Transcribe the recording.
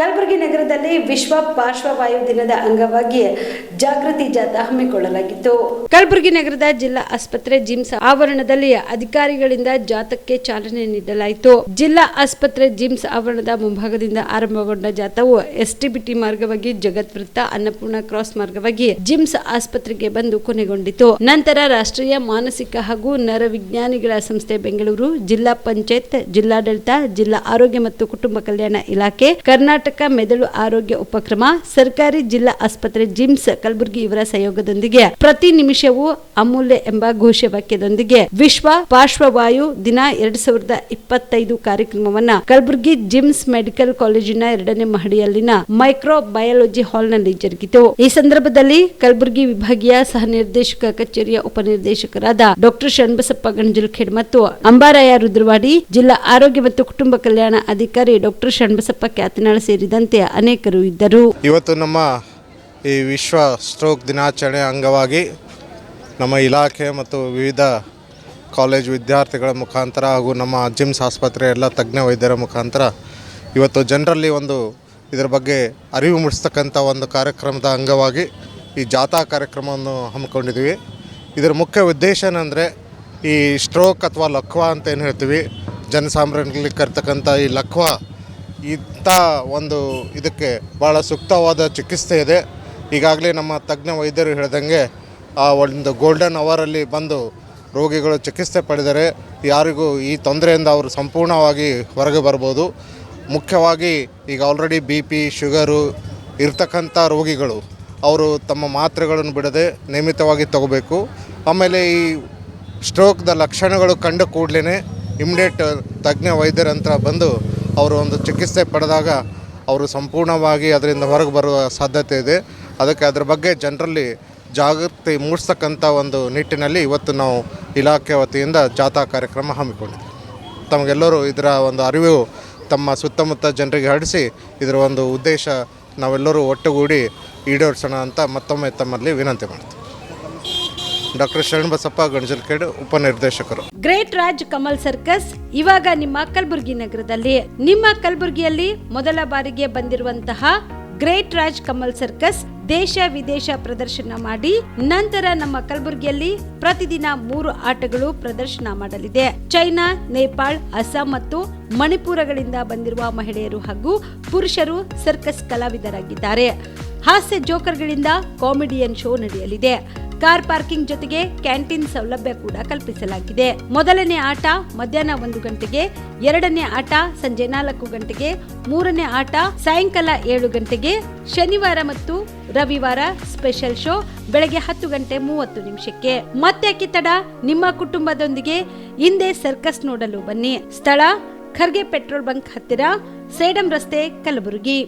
ಕಲಬುರಗಿ ನಗರದಲ್ಲಿ ವಿಶ್ವ ಪಾರ್ಶ್ವವಾಯು ದಿನದ ಅಂಗವಾಗಿ ಜಾಗೃತಿ ಜಾಥಾ ಹಮ್ಮಿಕೊಳ್ಳಲಾಗಿತ್ತು. ಕಲಬುರಗಿ ನಗರದ ಜಿಲ್ಲಾ ಆಸ್ಪತ್ರೆ ಜಿಮ್ಸ್ ಆವರಣದಲ್ಲಿ ಅಧಿಕಾರಿಗಳಿಂದ ಜಾಥಾಕ್ಕೆ ಚಾಲನೆ ನೀಡಲಾಯಿತು. ಜಿಲ್ಲಾ ಆಸ್ಪತ್ರೆ ಜಿಮ್ಸ್ ಆವರಣದ ಮುಂಭಾಗದಿಂದ ಆರಂಭಗೊಂಡ ಜಾಥಾವು ಎಸ್ಟಿಬಿಟಿ ಮಾರ್ಗವಾಗಿ ಜಗತ್ ವೃತ್ತ ಅನ್ನಪೂರ್ಣ ಕ್ರಾಸ್ ಮಾರ್ಗವಾಗಿ ಜಿಮ್ಸ್ ಆಸ್ಪತ್ರೆಗೆ ಬಂದು ಕೊನೆಗೊಂಡಿತು. ನಂತರ ರಾಷ್ಟ್ರೀಯ ಮಾನಸಿಕ ಹಾಗೂ ನರವಿಜ್ಞಾನಿಗಳ ಸಂಸ್ಥೆ ಬೆಂಗಳೂರು, ಜಿಲ್ಲಾ ಪಂಚಾಯತ್, ಜಿಲ್ಲಾಡಳಿತ, ಜಿಲ್ಲಾ ಆರೋಗ್ಯ ಮತ್ತು ಕುಟುಂಬ ಕಲ್ಯಾಣ ಇಲಾಖೆ, ಕರ್ನಾಟಕ ಮೆದುಳು ಆರೋಗ್ಯ ಉಪಕ್ರಮ, ಸರ್ಕಾರಿ ಜಿಲ್ಲಾ ಆಸ್ಪತ್ರೆ ಜಿಮ್ಸ್ ಕಲಬುರಗಿ ಇವರ ಸಹಯೋಗದೊಂದಿಗೆ ಪ್ರತಿ ನಿಮಿಷವೂ ಅಮೂಲ್ಯ ಎಂಬ ಘೋಷವಾಕ್ಯದೊಂದಿಗೆ ವಿಶ್ವ ಪಾರ್ಶ್ವವಾಯು ದಿನ ಎರಡ್ ಸಾವಿರದ ಇಪ್ಪತ್ತೈದು ಕಾರ್ಯಕ್ರಮವನ್ನ ಕಲಬುರಗಿ ಜಿಮ್ಸ್ ಮೆಡಿಕಲ್ ಕಾಲೇಜಿನ ಎರಡನೇ ಮಹಡಿಯಲ್ಲಿನ ಮೈಕ್ರೋ ಬಯಾಲಜಿ ಹಾಲ್ನಲ್ಲಿ ಜರುಗಿತು. ಈ ಸಂದರ್ಭದಲ್ಲಿ ಕಲಬುರಗಿ ವಿಭಾಗೀಯ ಸಹ ನಿರ್ದೇಶಕ ಕಚೇರಿಯ ಉಪನಿರ್ದೇಶಕರಾದ ಡಾಕ್ಟರ್ ಶಣ್ಬಸಪ್ಪ ಗಂಜಲ್ಖೇಡ್ ಮತ್ತು ಅಂಬಾರಾಯ ರುದ್ರವಾಡಿ, ಜಿಲ್ಲಾ ಆರೋಗ್ಯ ಮತ್ತು ಕುಟುಂಬ ಕಲ್ಯಾಣ ಅಧಿಕಾರಿ ಡಾಕ್ಟರ್ ಶಣ್ಬಸಪ್ಪ ಕ್ಯಾತನಾಳ ಸೇರಿದಂತೆ ಅನೇಕರು ಇದ್ದರು. ಇವತ್ತು ನಮ್ಮ ಈ ವಿಶ್ವ ಸ್ಟ್ರೋಕ್ ದಿನಾಚರಣೆ ಅಂಗವಾಗಿ ನಮ್ಮ ಇಲಾಖೆ ಮತ್ತು ವಿವಿಧ ಕಾಲೇಜ್ ವಿದ್ಯಾರ್ಥಿಗಳ ಮುಖಾಂತರ ಹಾಗೂ ನಮ್ಮ ಜಿಮ್ಸ್ ಆಸ್ಪತ್ರೆ ಎಲ್ಲ ತಜ್ಞ ವೈದ್ಯರ ಮುಖಾಂತರ ಇವತ್ತು ಜನರಲ್ಲಿ ಒಂದು ಇದರ ಬಗ್ಗೆ ಅರಿವು ಮೂಡಿಸ್ತಕ್ಕಂಥ ಒಂದು ಕಾರ್ಯಕ್ರಮದ ಅಂಗವಾಗಿ ಈ ಜಾಥಾ ಕಾರ್ಯಕ್ರಮವನ್ನು ಹಮ್ಮಿಕೊಂಡಿದ್ದೀವಿ. ಇದರ ಮುಖ್ಯ ಉದ್ದೇಶ ಏನಂದರೆ ಈ ಸ್ಟ್ರೋಕ್ ಅಥವಾ ಲಕ್ವಾ ಅಂತ ಏನು ಹೇಳ್ತೀವಿ ಜನಸಾಮಾನ್ಯರಲ್ಲಿ ಕರ್ತಕ್ಕಂಥ ಈ ಲಕ್ವಾ ಇಂಥ ಒಂದು ಇದಕ್ಕೆ ಭಾಳ ಸೂಕ್ತವಾದ ಚಿಕಿತ್ಸೆ ಇದೆ. ಈಗಾಗಲೇ ನಮ್ಮ ತಜ್ಞ ವೈದ್ಯರು ಹೇಳ್ದಂಗೆ ಆ ಒಂದು ಗೋಲ್ಡನ್ ಅವರಲ್ಲಿ ಬಂದು ರೋಗಿಗಳು ಚಿಕಿತ್ಸೆ ಪಡೆದರೆ ಯಾರಿಗೂ ಈ ತೊಂದರೆಯಿಂದ ಅವರು ಸಂಪೂರ್ಣವಾಗಿ ಹೊರಗೆ ಬರ್ಬೋದು. ಮುಖ್ಯವಾಗಿ ಈಗ ಆಲ್ರೆಡಿ ಬಿ ಪಿ ಶುಗರು ಇರ್ತಕ್ಕಂಥ ರೋಗಿಗಳು ಅವರು ತಮ್ಮ ಮಾತ್ರೆಗಳನ್ನು ಬಿಡದೆ ನಿಯಮಿತವಾಗಿ ತಗೋಬೇಕು. ಆಮೇಲೆ ಈ ಸ್ಟ್ರೋಕ್ದ ಲಕ್ಷಣಗಳು ಕಂಡ ಕೂಡಲೇ ಇಮ್ಡಿಯೇಟ್ ತಜ್ಞ ವೈದ್ಯರ ಹತ್ರ ಬಂದು ಅವರು ಒಂದು ಚಿಕಿತ್ಸೆ ಪಡೆದಾಗ ಅವರು ಸಂಪೂರ್ಣವಾಗಿ ಅದರಿಂದ ಹೊರಗೆ ಬರುವ ಸಾಧ್ಯತೆ ಇದೆ. ಅದಕ್ಕೆ ಅದರ ಬಗ್ಗೆ ಜನರಲ್ಲಿ ಜಾಗೃತಿ ಮೂಡಿಸ್ತಕ್ಕಂಥ ಒಂದು ನಿಟ್ಟಿನಲ್ಲಿ ಇವತ್ತು ನಾವು ಇಲಾಖೆ ವತಿಯಿಂದ ಜಾಥಾ ಕಾರ್ಯಕ್ರಮ ಹಮ್ಮಿಕೊಂಡಿದ್ದೀವಿ. ತಮಗೆಲ್ಲರೂ ಇದರ ಒಂದು ಅರಿವು ತಮ್ಮ ಸುತ್ತಮುತ್ತ ಜನರಿಗೆ ಹರಡಿಸಿ ಇದರ ಒಂದು ಉದ್ದೇಶ ನಾವೆಲ್ಲರೂ ಒಟ್ಟುಗೂಡಿ ಈಡೇರಿಸೋಣ ಅಂತ ಮತ್ತೊಮ್ಮೆ ತಮ್ಮಲ್ಲಿ ವಿನಂತಿ ಮಾಡ್ತೀವಿ ಡಾಕ್ಟರ್ ಶರಣಬಸಪ್ಪ ಗಣಜಲ್ಕೇಡ್ ಉಪನಿರ್ದೇಶಕರು. ಗ್ರೇಟ್ ರಾಜ್ ಕಮಲ್ ಸರ್ಕಸ್, ಇವಾಗ ನಿಮ್ಮ ಕಲಬುರಗಿ ನಗರದಲ್ಲಿ. ನಿಮ್ಮ ಕಲಬುರಗಿಯಲ್ಲಿ ಮೊದಲ ಬಾರಿಗೆ ಬಂದಿರುವಂತಹ ಗ್ರೇಟ್ ರಾಜ್ ಕಮಲ್ ಸರ್ಕಸ್ ದೇಶ ವಿದೇಶ ಪ್ರದರ್ಶನ ಮಾಡಿ, ನಂತರ ನಮ್ಮ ಕಲಬುರಗಿಯಲ್ಲಿ ಪ್ರತಿದಿನ ಮೂರು ಆಟಗಳು ಪ್ರದರ್ಶನ ಮಾಡಲಿದೆ. ಚೈನಾ, ನೇಪಾಳ್, ಅಸ್ಸಾಂ ಮತ್ತು ಮಣಿಪುರಗಳಿಂದ ಬಂದಿರುವ ಮಹಿಳೆಯರು ಹಾಗೂ ಪುರುಷರು ಸರ್ಕಸ್ ಕಲಾವಿದರಾಗಿದ್ದಾರೆ. ಹಾಸ್ಯ ಜೋಕರ್ಗಳಿಂದ ಕಾಮಿಡಿಯನ್ ಶೋ ನಡೆಯಲಿದೆ. ಕಾರ್ ಪಾರ್ಕಿಂಗ್ ಜೊತೆಗೆ ಕ್ಯಾಂಟೀನ್ ಸೌಲಭ್ಯ ಕೂಡ ಕಲ್ಪಿಸಲಾಗಿದೆ. ಮೊದಲನೇ ಆಟ ಮಧ್ಯಾಹ್ನ ಒಂದು ಗಂಟೆಗೆ, ಎರಡನೇ ಆಟ ಸಂಜೆ ನಾಲ್ಕು ಗಂಟೆಗೆ, ಮೂರನೇ ಆಟ ಸಾಯಂಕಾಲ ಏಳು ಗಂಟೆಗೆ, ಶನಿವಾರ ಮತ್ತು ರವಿವಾರ ಸ್ಪೆಷಲ್ ಶೋ ಬೆಳಗ್ಗೆ ಹತ್ತು ಗಂಟೆ ಮೂವತ್ತು ನಿಮಿಷಕ್ಕೆ. ಮತ್ತೆ ಕಿತ್ತಡ, ನಿಮ್ಮ ಕುಟುಂಬದೊಂದಿಗೆ ಹಿಂದೆ ಸರ್ಕಸ್ ನೋಡಲು ಬನ್ನಿ. ಸ್ಥಳ ಖರ್ಗೆ ಪೆಟ್ರೋಲ್ ಬಂಕ್ ಹತ್ತಿರ, ಸೇಡಂ ರಸ್ತೆ ಕಲಬುರಗಿ.